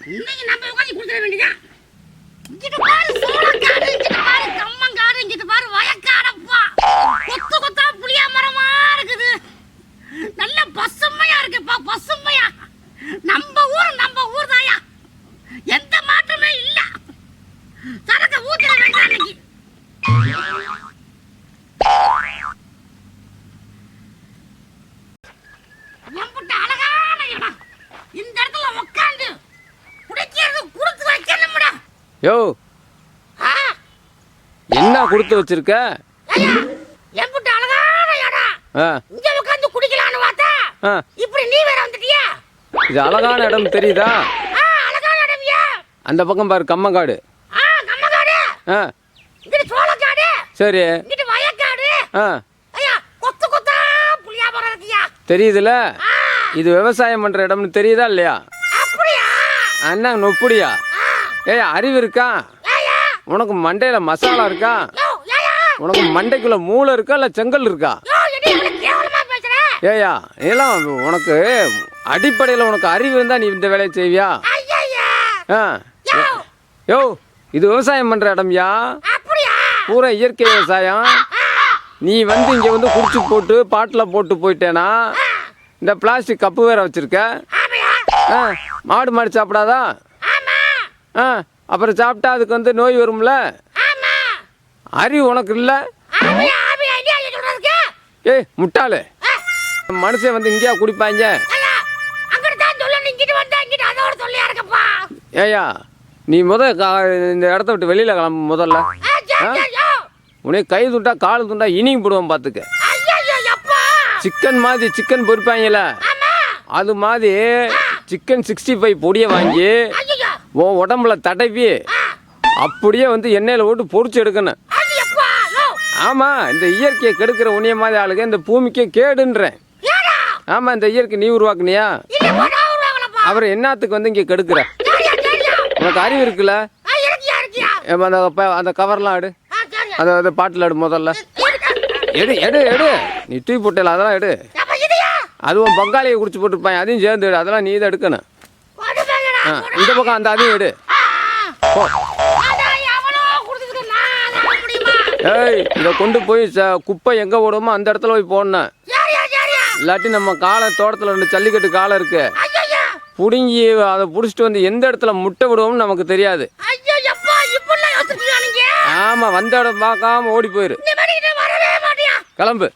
இன்னைக்கு நம்ம உட்காந்து கொடுத்துட வேண்டியதா? இங்கிட்டு பாரு சோளக்காடு இங்கிட்டு பாரு கம்மங்காடு இங்கிட்டு பாரு வயக்காடப்பா கொத்து கொத்தா புளியா மரமா இருக்குது. நல்ல பசுமையா இருக்குப்பா பசுமையா. நம்ம ஊர் நம்ம ஊர் தாயா எந்த மாற்றமே இல்ல. சரக்க ஊத்திட வேண்டாம் இன்னைக்கு. எம்புட்டு அழகான இடம். இந்த இடத்துல உட்காந்து யோ. என்ன கொடுத்து வச்சிருக்க? எம்புட்டு அழகான இடம். ஆ. இங்க உட்காந்து குடிக்கலாம்னு பார்த்தா ஆ. இப்படி நீ வேற வந்துட்டியா? இது அழகான இடம் தெரியுதா? அழகான இடம்யா அந்த பக்கம் பாரு கம்மங்காடு. இங்கிட்டு சோளக்காடு சரி. இங்கிட்டு வயக்காடு. ஆ. ஐயா கொத்து கொத்தா புளியா மரம் இருக்கியா தெரியுதுல? இது விவசாயம் பண்ணுற இடம்னு தெரியுதா இல்லையா? அப்படியா? அண்ணா நொப்புடியா? ஏய் அறிவு இருக்கா? உனக்கு மண்டையில் மசாலா இருக்கா? உனக்கு மண்டைக்குள்ள மூளை இருக்கா இல்லை செங்கல் இருக்கா? ஏயா இதெல்லாம் உனக்கு அடிப்படையில் உனக்கு அறிவு இருந்தால் நீ இந்த வேலையை செய்வியா? ஆ. யோ! இது விவசாயம் பண்ணுற இடம்யா? பூரா இயற்கை விவசாயம். நீ வந்து இங்கே வந்து குடிச்சு போட்டு பாட்டில் போட்டு போயிட்டேனா? இந்த பிளாஸ்டிக் கப்பு வேற வச்சிருக்க. ஆ மாடு மாடு சாப்பிடாதா? ஆ அப்புறம் சாப்பிட்டா அதுக்கு வந்து நோய் வரும்ல? அறிவு உனக்கு இல்லை? ஏய் முட்டாளு. மனுஷன் வந்து இங்கேயா குடிப்பாங்க? ஏயா நீ முத இந்த இடத்த விட்டு வெளியில் கிளம்பு முதல்ல. ஆ, சரி, சரி, யோ. உனே கை துண்டா கால் துண்டா இனியும் போடுவோம் பார்த்துக்க? சிக்கன் மாதிரி சிக்கன் பொரிப்பாங்கல்ல ஆமா. அது மாதிரி சிக்கன் சிக்ஸ்டி ஃபைவ் பொடியை வாங்கி. உன் உடம்புல தடவி அப்படியே வந்து எண்ணெயில் போட்டு பொரிச்சு எடுக்கணும். ஆமாம் இந்த இயற்கையை கெடுக்கிற உனிய மாதிரி ஆளுங்க இந்த பூமிக்கே கேடுன்றேன்? ஆமாம் இந்த இயற்கை நீ உருவாக்குனியா. அவர் என்னத்துக்கு வந்து இங்கே கெடுக்கிற. உனக்கு அறிவு இருக்குல்ல? அந்த அந்த கவர்லாம் எடு. ஆ, சரியா. அந்த அந்த பாட்டில் எடு முதல்ல? எடு எடு எடு. நீ தூக்கி போட்டல அதெல்லாம் எடு? அதுவும் பங்காளியை குடிச்சு போட்டுருப்பாங்க அதையும் சேர்ந்து எடு. அதெல்லாம் நீ தான் எடுக்கணும். இந்த பக்கம் அந்த அதையும் எடு? ஏய் இதை கொண்டு போய் குப்பை எங்கே போடுமோ அந்த இடத்துல போய் போடணும். இல்லாட்டி நம்ம காலை தோட்டத்தில் ரெண்டு ஜல்லிக்கட்டு காலை இருக்கு. பிடுங்கி அதை பிடிச்சிட்டு வந்து எந்த இடத்துல முட்டை விடுவோம்னு நமக்கு தெரியாது? ஆமாம் வந்த இடம் பார்க்காம ஓடி போயிரு? கிளம்பு